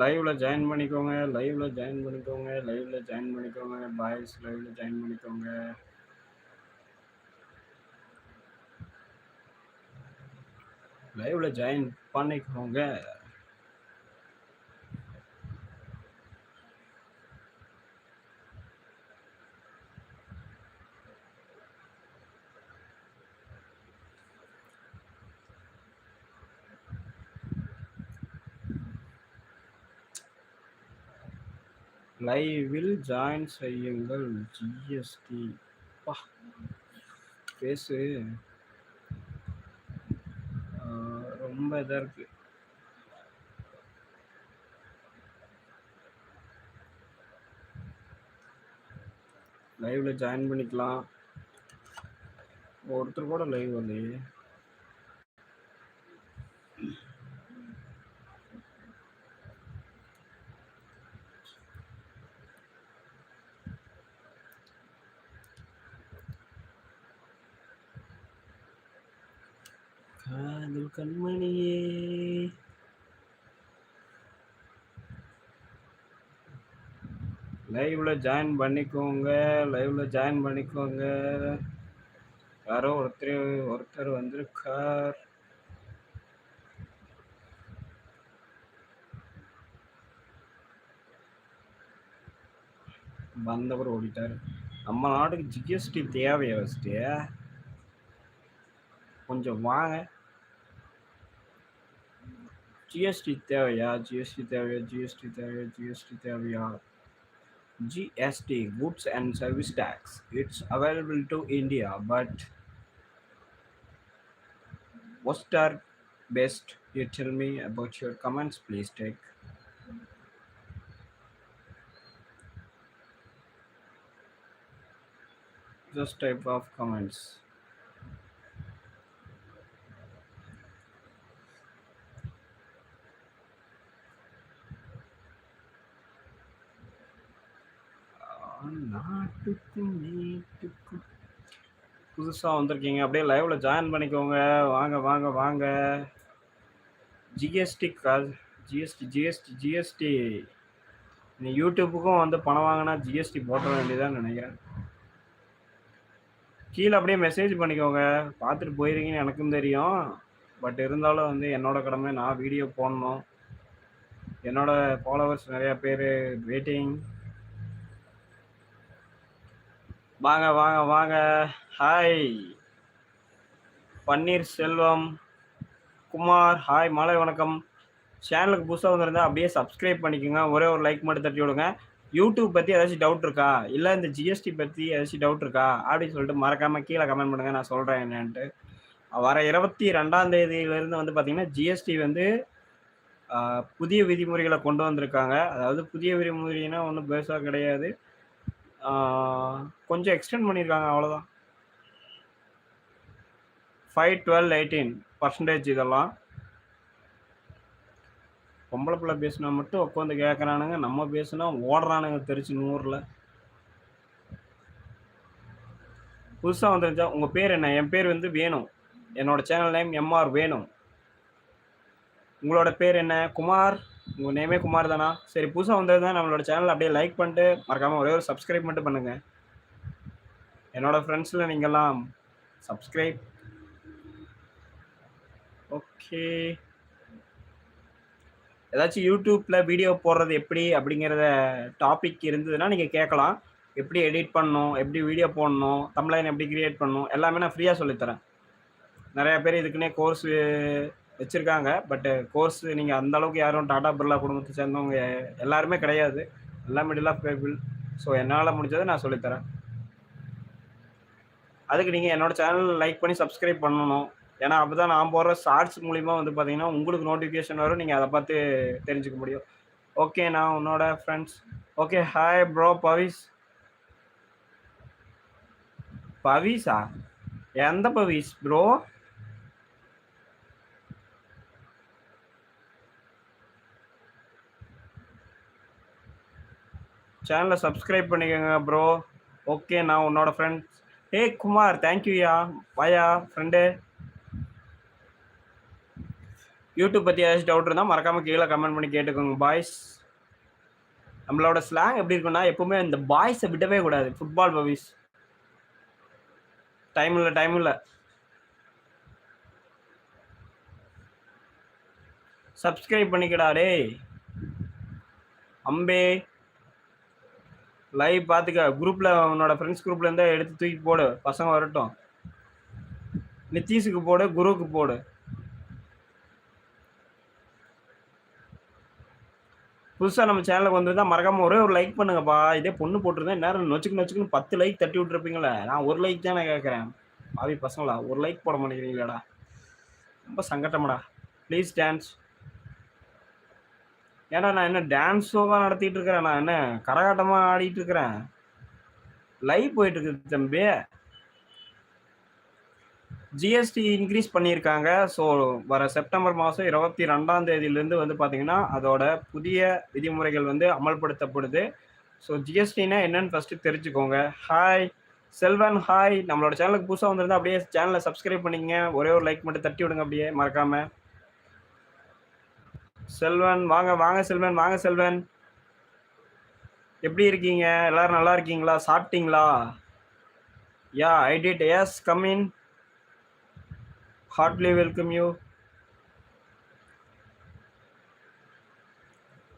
லைவ்ல ஜாயின் பண்ணிக்கோங்க லைவ்ல ஜாயின் பண்ணிக்கோங்க லைவ்ல ஜாயின் பண்ணிக்கோங்க பாய்ஸ் லைவ்ல ஜாயின் பண்ணிக்கோங்க. லைவ்ல ஜாயின் பண்ணிக்கோங்க. லைவில் ஜாயின் செய்யுங்கள் ஜிஎஸ்டி பா. பேசு. ரொம்ப இதாக இருக்கு. லைவில் ஜாயின் பண்ணிக்கலாம். ஒருத்தர் கூட லைவ் வந்து. காதல் கண்மணியே. லைவ்ல ஜாயின் பண்ணிக்கோங்க லைவ்ல ஜாயின் பண்ணிக்கோங்க. யாரோ ஒருத்தர் ஒருத்தர் வந்திருக்கார். வந்தவர் ஓடிட்டார். நம்ம நாட்டுக்கு ஜிஎஸ்டி தேவையா ஃபஸ்ட்டு கொஞ்சம் வாங்க. GST there, yeah, GST there, GST there, GST there, yeah. GST, Goods and Service Tax. It's available to India, but what's our best? You tell me about your comments, please take. Just type of comments. புதுசாக வந்திருக்கீங்க. அப்படியே லைவில் join பண்ணிக்கோங்க. வாங்க வாங்க வாங்க. GST கா GST GST GST நீ யூடியூப்புக்கும் வந்து பணம் வாங்கினா ஜிஎஸ்டி போட்ட வேண்டியதான் நினைக்கிறேன். கீழே அப்படியே மெசேஜ் பண்ணிக்கோங்க. பார்த்துட்டு போயிருக்கீங்கன்னு எனக்கும் தெரியும். பட் இருந்தாலும் வந்து என்னோடய கடமை நான் வீடியோ போடணும். என்னோடய ஃபாலோவர்ஸ் நிறையா பேர் வெயிட்டிங் வாங்க வாங்க வாங்க. ஹாய் பன்னீர் செல்வம் குமார் ஹாய் மாலை வணக்கம். சேனலுக்கு புதுசாக வந்திருந்தா அப்படியே சப்ஸ்கிரைப் பண்ணிக்கோங்க. ஒரே ஒரு லைக் மட்டும் தட்டி விடுங்க. யூடியூப் பற்றி ஏதாச்சும் டவுட் இருக்கா? இல்லை இந்த ஜிஎஸ்டி பற்றி ஏதாச்சும் டவுட் இருக்கா? அப்படின்னு சொல்லிட்டு மறக்காமல் கீழே கமெண்ட் பண்ணுங்கள் நான் சொல்கிறேன் என்னன்ட்டு. வர இருபத்தி ரெண்டாம் தேதியிலேருந்து வந்து பார்த்திங்கன்னா ஜிஎஸ்டி வந்து புதிய விதிமுறைகளை கொண்டு வந்திருக்காங்க. அதாவது புதிய விதிமுறைனா ஒன்றும் பெருசாக கிடையாது. கொஞ்சம் எக்ஸ்டெண்ட் பண்ணியிருக்காங்க அவ்வளோதான் ஃபைவ் டுவெல் எயிட்டீன் பர்சன்டேஜ் இதெல்லாம். பொம்பளை பிள்ளை பேசினா மட்டும் உட்காந்து கேட்குறானுங்க நம்ம பேசுனா ஓடுறானுங்க தெரிச்சு நூறில். புதுசாக வந்துருச்சா? உங்கள் பேர் என்ன? என் பேர் வந்து வேணும் என்னோடய சேனல் நேம் எம்ஆர் வேணும் உங்களோட பேர் என்ன? குமார் உங்கள் நேமே குமார் தானா சரி புதுசாக வந்தது தான் நம்மளோட சேனல் அப்படியே லைக் பண்ணிட்டு மறக்காமல் ஒரே ஒரு சப்ஸ்கிரைப் மட்டும் பண்ணுங்கள் என்னோடய ஃப்ரெண்ட்ஸில் நீங்கள்லாம் சப்ஸ்கிரைப் ஓகே ஏதாச்சும் யூடியூப்பில் வீடியோ போடுறது எப்படி அப்படிங்கிறத டாபிக் இருந்ததுன்னா நீங்கள் கேட்கலாம். எப்படி எடிட் பண்ணணும் எப்படி வீடியோ போடணும் தம்ப்லைன் எப்படி க்ரியேட் பண்ணணும் எல்லாமே நான் ஃப்ரீயாக சொல்லித்தரேன் நிறையா பேர் இதுக்குன்னே கோர்ஸ் வச்சுருக்காங்க. பட்டு கோர்ஸ் நீங்கள் அந்த அளவுக்கு யாரும் டாடா பிர்லா குடும்பத்தை சேர்ந்தவங்க எல்லாருமே கிடையாது. எல்லாம் மிடில் ஆஃப் பீப்புள் ஸோ என்னால் முடிஞ்சதை நான் சொல்லித்தரேன். அதுக்கு நீங்கள் என்னோட சேனல் லைக் பண்ணி சப்ஸ்கிரைப் பண்ணணும். ஏன்னா அப்போ தான் நான் போடுற ஷார்ட்ஸ் மூலிமா வந்து பார்த்தீங்கன்னா உங்களுக்கு நோட்டிஃபிகேஷன் வரும். நீங்கள் அதை பார்த்து தெரிஞ்சுக்க முடியும். ஓகே நான் உன்னோட friends okay hi bro Pavis. பவிஸா? எந்த பவிஸ் ப்ரோ சேனலை சப்ஸ்கிரைப் பண்ணிக்கோங்க ப்ரோ ஓகே நான் உன்னோட ஃப்ரெண்ட்ஸ் ஏ குமார் தேங்க்யூயா பாயா ஃப்ரெண்டு யூடியூப் பற்றி ஏதாச்சும் டவுட் இருந்தால் மறக்காமல் கீழே கமெண்ட் பண்ணி கேட்டுக்கோங்க பாய்ஸ் நம்மளோட ஸ்லாங் எப்படி இருக்குன்னா எப்பவுமே இந்த பாய்ஸை விடவே கூடாது. ஃபுட்பால் பவிஸ் டைம் இல்லை டைம் இல்லை. சப்ஸ்கிரைப் பண்ணிக்கடா டேய். அம்பே. லைவ் பார்த்துக்க குரூப்பில் உன்னோட ஃப்ரெண்ட்ஸ் குரூப்ல இருந்தா எடுத்து தூக்கி போடு. பசங்க வரட்டும். நித்தீஷுக்கு போடு குருவுக்கு போடு. புதுசாக நம்ம சேனலுக்கு வந்திருந்தா மறக்காம ஒரே ஒரு லைக் பண்ணுங்கப்பா. இதே பொண்ணு போட்டிருந்தேன் நேரம் நொச்சுக்கு நொச்சுக்குன்னு பத்து லைக் தட்டி விட்டுருப்பீங்களே. நான் ஒரு லைக் தானே கேட்குறேன் பாவி பசங்களா ஒரு லைக் போட மாட்டேங்கிறீங்களாடா. ரொம்ப சங்கட்டமாடா. ப்ளீஸ் டான்ஸ் ஏன்னா நான் என்ன டான்ஸ் ஷோவாக நடத்திட்டு இருக்கிறேன் நான் என்ன கரகாட்டமாக ஆடிட்டு இருக்கிறேன் லைவ் போயிட்டு இருக்குது தம்பி ஜிஎஸ்டி இன்க்ரீஸ் பண்ணியிருக்காங்க. ஸோ வர செப்டம்பர் மாதம் இருபத்தி ரெண்டாம் தேதியிலேருந்து வந்து பார்த்தீங்கன்னா அதோட புதிய விதிமுறைகள் வந்து அமல்படுத்தப்படுது. ஸோ ஜிஎஸ்டினா என்னன்னு ஃபஸ்ட்டு தெரிஞ்சுக்கோங்க. ஹாய் செல்வன் ஹாய் நம்மளோட சேனலுக்கு புதுசாக வந்திருந்தா அப்படியே சேனலை சப்ஸ்கிரைப் பண்ணிங்க ஒரே ஒரு லைக் மட்டும் தட்டி விடுங்க அப்படியே மறக்காமல் செல்வன் வாங்க வாங்க செல்வன் வாங்க செல்வன். எப்படி இருக்கீங்க? எல்லாரும் நல்லா இருக்கீங்களா? சாப்பிட்டீங்களா? Yeah I did yes come in heartily welcome you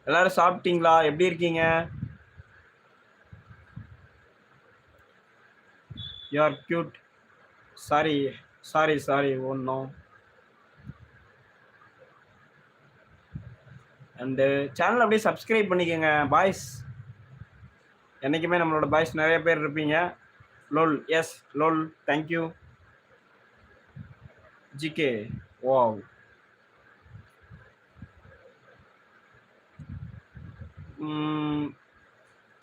எல்லாரும் சாப்பிட்டீங்களா? எப்படி இருக்கீங்க? You are cute sorry sorry sorry ஒன்றும் அண்டு சேனல் அப்படியே சப்ஸ்கிரைப் பண்ணிக்கோங்க பாய்ஸ் என்றைக்குமே நம்மளோட பாய்ஸ் நிறைய பேர் இருப்பீங்க. Lol yes lol thank you GK wow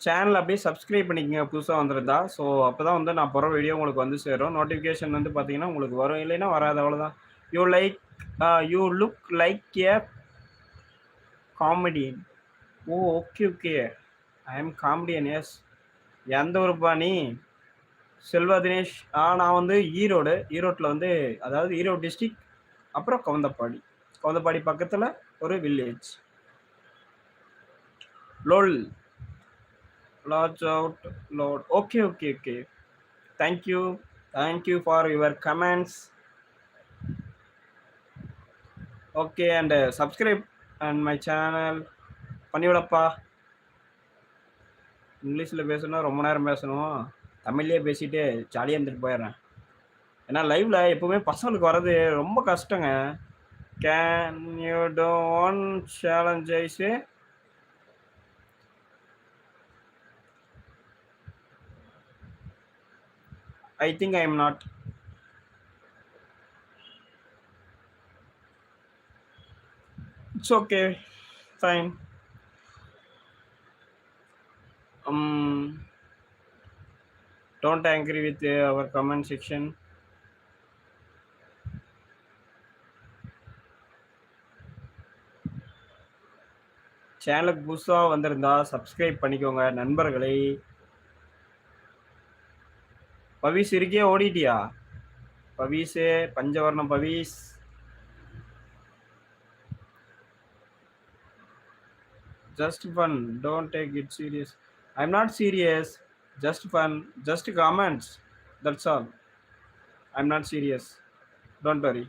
channel அப்படியே சப்ஸ்கிரைப் பண்ணிக்கங்க புதுசாக வந்துருந்தா. ஸோ அப்போ தான் வந்து நான் போகிற வீடியோ உங்களுக்கு வந்து சேரும். நோட்டிஃபிகேஷன் வந்து பார்த்தீங்கன்னா உங்களுக்கு வரும். இல்லைன்னா வராது அவ்வளோதான் you like you look like a comedian oh okay okay I am comedian yes எந்த ஊருப்பா நீ? செல்வா தினேஷ். ஆ நான் வந்து ஈரோடு. ஈரோட்டில் வந்து அதாவது ஈரோடு டிஸ்ட்ரிக் அப்புறம் கவுந்தப்பாடி கவுந்தப்பாடி பக்கத்தில் ஒரு village lol laugh out loud okay okay okay thank you thank you for your comments okay and subscribe and my channel பண்ணிவிடப்பா இங்கிலீஷில் பேசணும் ரொம்ப நேரம் பேசணும். தமிழ்லேயே பேசிட்டு ஜாலியாக இருந்துட்டு போயிடுறேன். ஏன்னா லைவில் எப்போவுமே பசங்களுக்கு வர்றது ரொம்ப கஷ்டங்க. Can you done challenges I think I am not it's okay fine um don't with with uh, our comment section. சேனலுக்கு புதுசாக வந்திருந்தா சப்ஸ்கிரைப் பண்ணிக்கோங்க நண்பர்களை. பவிஸ் இருக்கே ஓடிட்டியா? Pavis Panchavarnam Pavis. Just fun don't take it serious I am not serious just fun just comments that's all I am not serious don't worry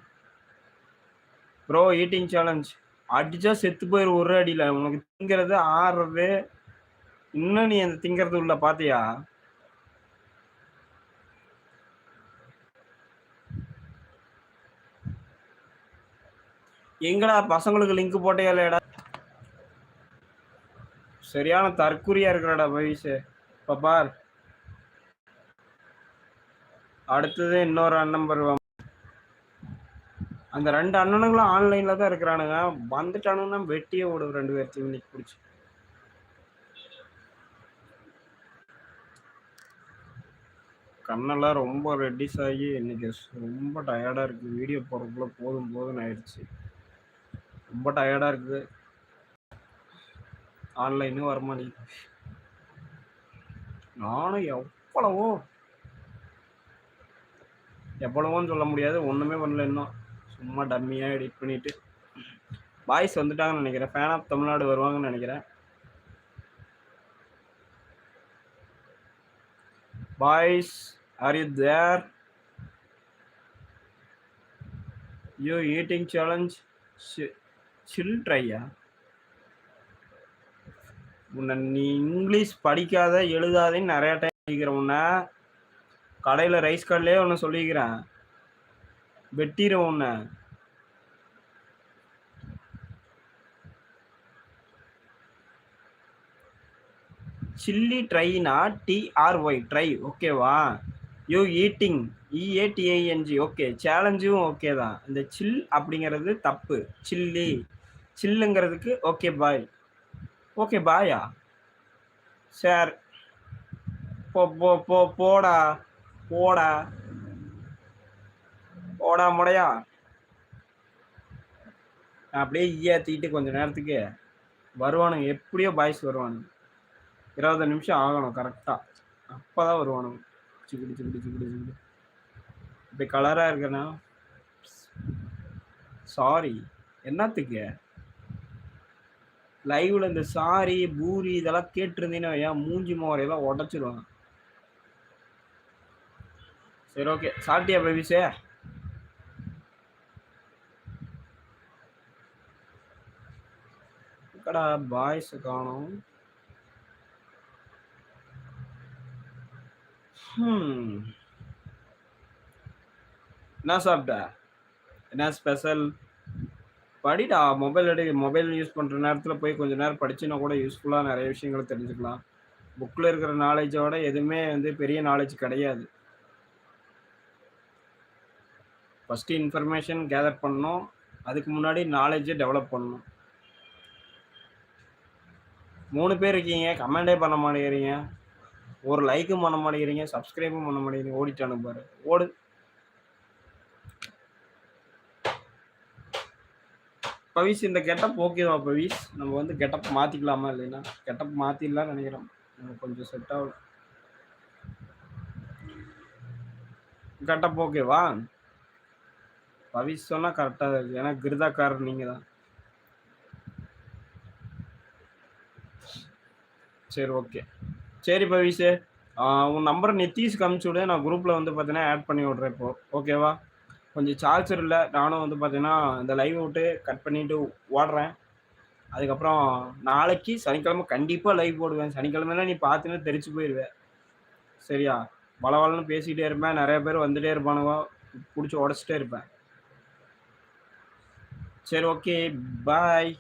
bro eating challenge அடிச்சா செத்து போயிரு ஒரு அடியில் உனக்கு திங்கிறது ஆறுறது இன்னும் நீ அந்த திங்கிறது உள்ள பார்த்தியா எங்கடா பசங்களுக்கு லிங்க் போட்டே இல்லையடா சரியான தற்குறியா இருக்கிறடா பவிஷ் இப்போ பார். அடுத்தது இன்னொரு அண்ணன் வருவான் அந்த ரெண்டு அண்ணனுங்களும் ஆன்லைன்ல தான் இருக்கிறானுங்க. வந்துட்டானுங்கன்னா வெட்டியே ஓடும் ரெண்டு பேர்த்தையும் இன்னைக்கு பிடிச்சி. கண்ணெல்லாம் ரொம்ப ரெட்டிஸ் ஆகி இன்னைக்கு ரொம்ப டயர்டாக இருக்குது வீடியோ போடுறதுக்குள்ள போதும் போதும்னு ஆயிடுச்சு. ரொம்ப டயர்டாக இருக்குது. ஆன்லைனும் வரமாட்டேங்குது. நானும் எவ்வளவோ எவ்வளவோன்னு சொல்ல முடியாது. ஒன்றுமே பண்ணல இன்னும். சும்மா டம்மியாக எடிட் பண்ணிவிட்டு பாய்ஸ் வந்துட்டாங்கன்னு நினைக்கிறேன். ஃபேன் ஆஃப் தமிழ்நாடு வருவாங்கன்னு நினைக்கிறேன். Boys are you there you eating challenge chill ட்ரையா உன்னை நீ இங்கிலீஷ் படிக்காத எழுதாதேன்னு நிறையா டைம் சொல்லிக்கிறேன் உன்னை கடையில் ரைஸ் கடையிலே ஒன்று சொல்லிக்கிறேன் வெட்டிடும் உன்னை. சில்லி ட்ரைனா டிஆர்ஒய் ட்ரை ஓகேவா? You eating E A T I N G okay. சேலஞ்சும் okay தான். இந்த சில் அப்படிங்கிறது தப்பு. சில்லி. சில்லுங்கிறதுக்கு ஓகே பாய் ஓகே பாயா சார் போ போ போ போடா போடா போடா முடையா அப்படியே ஏற்றிக்கிட்டு கொஞ்ச நேரத்துக்கு வருவானுங்க எப்படியோ பாய்ஸ் வருவானுங்க இருபது நிமிஷம் ஆகணும் கரெக்டாக அப்போ தான் வருவானுங்க சிக்கிடி சிக்கிடி சிக்கிடி சிக்கிடி இப்படி கலராக இருக்கேண்ணா சாரி என்னத்துக்கு லைவ்ல இந்த சாரி பூரி இதெல்லாம் கேட்டிருந்தீங்கன்னா ஏன் மூஞ்சி மோரையெல்லாம் உடச்சிருவாங்க. சரி ஓகே சாப்பிட்டியா பேபிஸே கடா பாய்ஸ் காணும்? என்ன சாப்பிட்ட? என்ன ஸ்பெஷல் படிடா மொபைல் எடு மொபைல் யூஸ் பண்ணுற நேரத்தில் போய் கொஞ்சம் நேரம் படிச்சுன்னா கூட யூஸ்ஃபுல்லாக நிறைய விஷயங்களை தெரிஞ்சுக்கலாம். புக்கில் இருக்கிற நாலேஜோட எதுவுமே வந்து பெரிய நாலேஜ் கிடையாது. ஃபஸ்ட்டு இன்ஃபர்மேஷன் கேதர் பண்ணணும். அதுக்கு முன்னாடி நாலேஜை டெவலப் பண்ணணும். மூணு பேர் இருக்கீங்க கமெண்டே பண்ண மாட்டேங்கிறீங்க. ஒரு லைக்கும் பண்ண மாட்டேங்கிறீங்க சப்ஸ்கிரைபும் பண்ண மாட்டேங்கிறீங்க ஓடிட்டு அனுப்பாரு ஓடு. பவிஸ் இந்த கெட்டப் ஓகேவா பவிஸ் நம்ம வந்து கெட்டப் மாற்றிக்கலாமா இல்லைன்னா? கெட்டப் மாற்றிடலாம்னு நினைக்கிறோம். நம்ம கொஞ்சம் செட் ஆகும் கெட்டப் ஓகேவா பவிஸ் சொன்னால் கரெக்டாக இருக்குது ஏன்னா கிருதாக்காரர் நீங்கள் தான். சரி ஓகே சரி பவிஸு உன் நம்பர் நித்தீஷ் கமிச்சு விடு. நான் குரூப்பில் வந்து பார்த்தீங்கன்னா ஆட் பண்ணி விட்றேன் இப்போ. ஓகேவா கொஞ்சம் சார்ஜர் இல்லை நானும் வந்து பார்த்தீங்கன்னா இந்த லைவ் விட்டு கட் பண்ணிவிட்டு ஓடுறேன். அதுக்கப்புறம் நாளைக்கு சனிக்கிழமை கண்டிப்பாக லைவ் போடுவேன். சனிக்கிழமைலாம் நீ பார்த்துன்னு தெரிச்சு போயிடுவேன் சரியா? வளவலன்னு பேசிக்கிட்டே இருப்பேன். நிறைய பேர் வந்துகிட்டே இருப்பானுங்க. பிடிச்சி உடச்சிட்டே இருப்பேன். சரி ஓகே பாய்